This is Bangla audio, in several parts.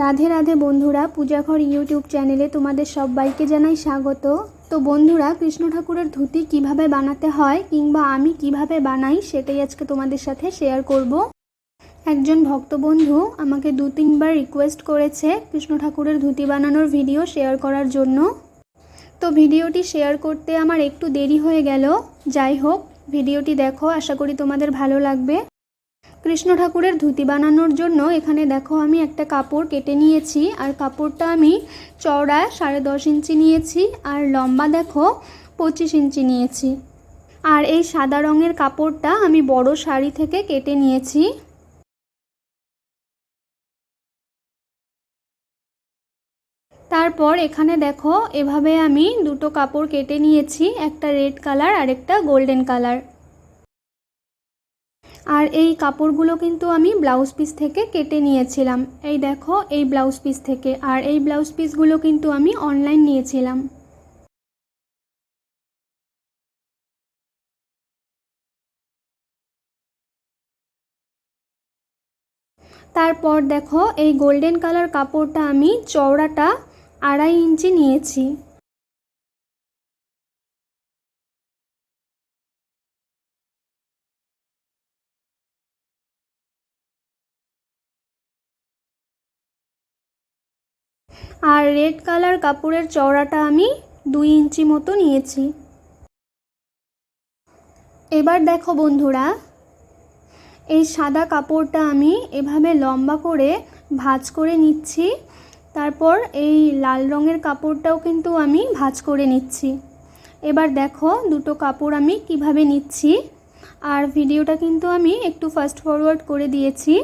রাধে রাধে বন্ধুরা, পূজাঘর ইউটিউব চ্যানেলে তোমাদের সবাইকে জানাই স্বাগত। তো বন্ধুরা, কৃষ্ণ ঠাকুরের ধুতি কীভাবে বানাতে হয় কিংবা আমি কীভাবে বানাই সেটাই আজকে তোমাদের সাথে শেয়ার করব। একজন ভক্তবন্ধু আমাকে দু তিনবার রিকোয়েস্ট করেছে কৃষ্ণ ঠাকুরের ধুতি বানানোর ভিডিও শেয়ার করার জন্য। তো ভিডিওটি শেয়ার করতে আমার একটু দেরি হয়ে গেল। যাই হোক ভিডিওটি দেখো, আশা করি তোমাদের ভালো লাগবে। কৃষ্ণ ঠাকুরের ধুতি বানানোর জন্য এখানে দেখো আমি একটা কাপড় কেটে নিয়েছি, আর কাপড়টা আমি চওড়া সাড়ে দশ ইঞ্চি নিয়েছি, আর লম্বা দেখো পঁচিশ ইঞ্চি নিয়েছি। আর এই সাদা রঙের কাপড়টা আমি বড় শাড়ি থেকে কেটে নিয়েছি। তারপর এখানে দেখো এভাবে আমি দুটো কাপড় কেটে নিয়েছি, একটা রেড কালার আর একটা গোল্ডেন কালার। আর এই কাপড়গুলো কিন্তু আমি ব্লাউজ পিস থেকে কেটে নিয়েছিলাম। এই দেখো, এই ব্লাউজ পিস থেকে। আর এই ব্লাউজ পিসগুলো কিন্তু আমি অনলাইন নিয়েছিলাম। তারপর দেখো, এই গোল্ডেন কালার কাপড়টা আমি চওড়াটা আড়াই ইঞ্চি নিয়েছি। আর রেড কালার কাপড়ের চওড়াটা আমি দুই ইঞ্চি মতো নিয়েছি। এবার দেখো বন্ধুরা, এই সাদা কাপড়টা আমি এভাবে লম্বা করে ভাঁজ করে নিচ্ছি, তারপর এই লাল রঙের কাপড়টাও কিন্তু আমি ভাঁজ করে নিচ্ছি। এবার দেখো দুটো কাপড় আমি কীভাবে নিচ্ছি, আর ভিডিওটা কিন্তু আমি একটু ফাস্ট ফরওয়ার্ড করে দিয়েছি।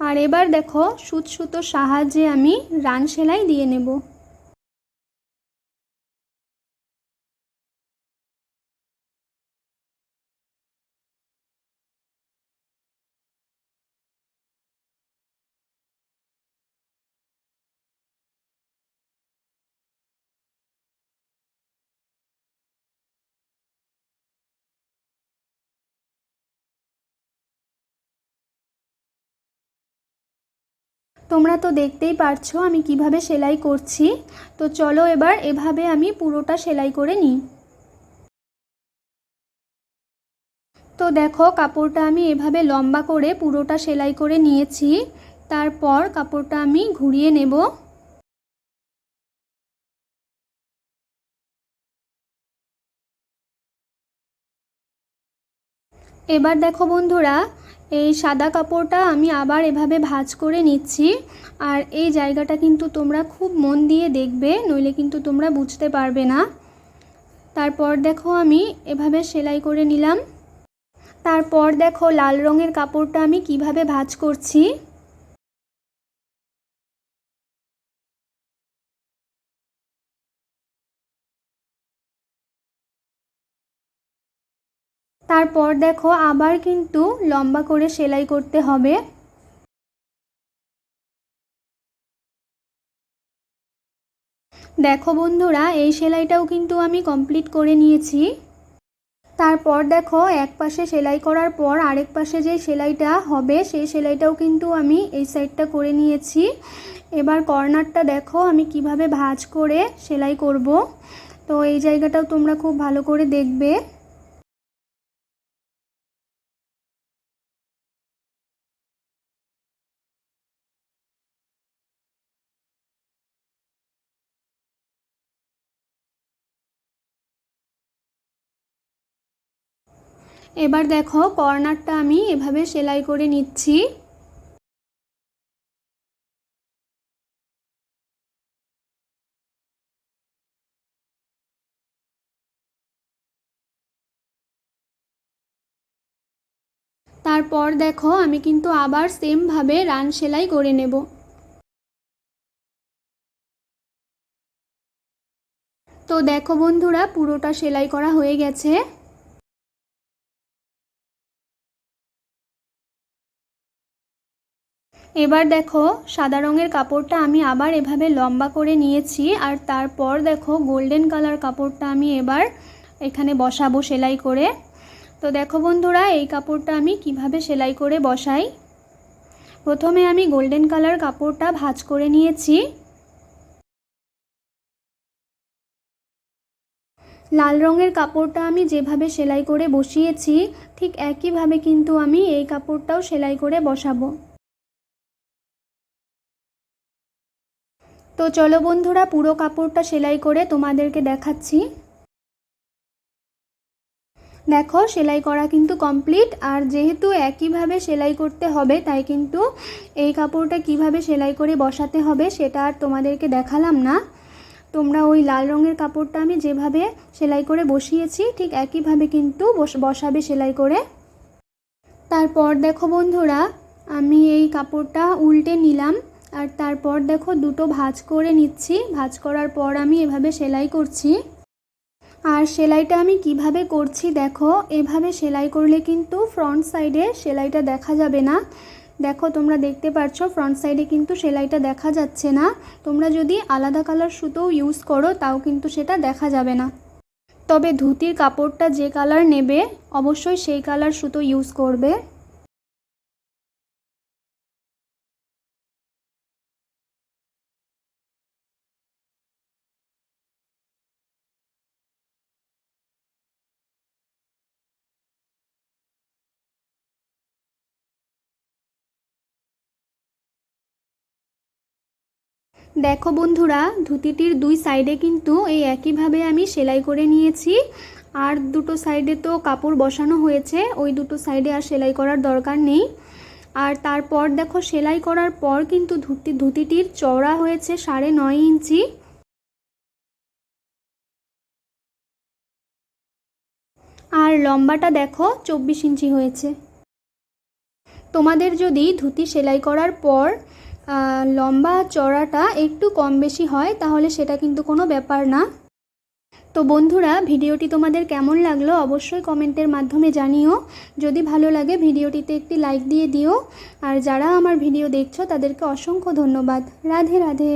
আর এবার দেখো সুত সুতোর সাহায্যে আমি রান সেলাই দিয়ে নেব। তোমরা তো দেখতেই পারছ আমি কীভাবে সেলাই করছি। তো চলো এবার এভাবে আমি পুরোটা সেলাই করে নিই। তো দেখো, কাপড়টা আমি এভাবে লম্বা করে পুরোটা সেলাই করে নিয়েছি। তারপর কাপড়টা আমি ঘুরিয়ে নেব। এবার দেখো বন্ধুরা এই সাদা কাপড়টা আমি আবার এভাবে ভাজ করে নিচ্ছি। আর এই জায়গাটা কিন্তু তোমরা খুব মন দিয়ে দেখবে, নইলে কিন্তু তোমরা বুঝতে পারবে না। তারপর দেখো আমি এভাবে সেলাই করে নিলাম। তারপর দেখো লাল রঙের কাপড়টা আমি কীভাবে ভাজ করছি। তারপর দেখো আবার কিন্তু লম্বা করে সেলাই করতে হবে। দেখো বন্ধুরা, এই সেলাইটাও কিন্তু আমি কমপ্লিট করে নিয়েছি। তারপর দেখো এক পাশে সেলাই করার পর আরেক পাশে যে সেলাইটা হবে, সেই সেলাইটাও কিন্তু আমি এই সাইডটা করে নিয়েছি। এবার কর্নারটা দেখো আমি কীভাবে ভাঁজ করে সেলাই করব। তো এই জায়গাটাও তোমরা খুব ভালো করে দেখবে। এবার দেখো কর্নারটা আমি এভাবে সেলাই করে নিচ্ছি। তারপর দেখো আমি কিন্তু আবার সেমভাবে রান সেলাই করে নেব। তো দেখো বন্ধুরা পুরোটা সেলাই করা হয়ে গেছে। এবার দেখো, সাদা রঙের কাপড়টা আমি আবার এভাবে লম্বা করে নিয়েছি, আর তারপর দেখো, গোল্ডেন কালার কাপড়টা আমি এবার এখানে বসাবো সেলাই করে। তো দেখো বন্ধুরা, এই কাপড়টা আমি কীভাবে সেলাই করে বসাই? প্রথমে আমি গোল্ডেন কালার কাপড়টা ভাজ করে নিয়েছি। লাল রঙের কাপড়টা আমি যেভাবে সেলাই করে বসিয়েছি, ঠিক একইভাবে কিন্তু আমি এই কাপড়টাও সেলাই করে বসাবো। তো চলো বন্ধুরা, পুরো কাপড়টা সেলাই করে তোমাদেরকে দেখাচ্ছি। দেখো, সেলাই করা কিন্তু কমপ্লিট, আর যেহেতু একইভাবে সেলাই করতে হবে, তাই কিন্তু এই কাপড়টা কীভাবে সেলাই করে বসাতে হবে সেটা আর তোমাদেরকে দেখালাম না। তোমরা ওই লাল রঙের কাপড়টা আমি যেভাবে সেলাই করে বসিয়েছি, ঠিক একইভাবে কিন্তু বসাবে সেলাই করে। তারপর দেখো বন্ধুরা, আমি এই কাপড়টা উল্টে নিলাম। আর তারপর দেখো দুটো ভাজ করে নিচ্ছি। ভাজ করার পর আমি এভাবে সেলাই করছি। আর সেলাইটা আমি কীভাবে করছি দেখো, এভাবে সেলাই করলে কিন্তু ফ্রন্ট সাইডে সেলাইটা দেখা যাবে না। দেখো তোমরা দেখতে পাচ্ছ ফ্রন্ট সাইডে কিন্তু সেলাইটা দেখা যাচ্ছে না। তোমরা যদি আলাদা কালার সুতোও ইউজ করো, তাও কিন্তু সেটা দেখা যাবে না। তবে ধুতির কাপড়টা যে কালার নেবে, অবশ্যই সেই কালার সুতো ইউজ করবে। দেখো বন্ধুরা, ধুতিটির দুই সাইডে কিন্তু এই একইভাবে আমি সেলাই করে নিয়েছি। আর দুটো সাইডে তো কাপড় বসানো হয়েছে, ওই দুটো সাইডে আর সেলাই করার দরকার নেই। আর তারপর দেখো, সেলাই করার পর কিন্তু ধুতি, ধুতিটির চওড়া হয়েছে সাড়ে নয় ইঞ্চি। আর লম্বাটা দেখো, চব্বিশ ইঞ্চি হয়েছে। তোমাদের যদি ধুতি সেলাই করার পর লম্বা চড়াটা একটু কম বেশি হয়, তাহলে সেটা কিন্তু কোনো ব্যাপার না। তো বন্ধুরা, ভিডিওটি তোমাদের কেমন লাগল অবশ্যই কমেন্টের মাধ্যমে জানিও। যদি ভালো লাগে ভিডিওটিতে একটি লাইক দিয়ে দিও। আর যারা আমার ভিডিও দেখছ, তাদেরকে অসংখ্য ধন্যবাদ। রাধে রাধে।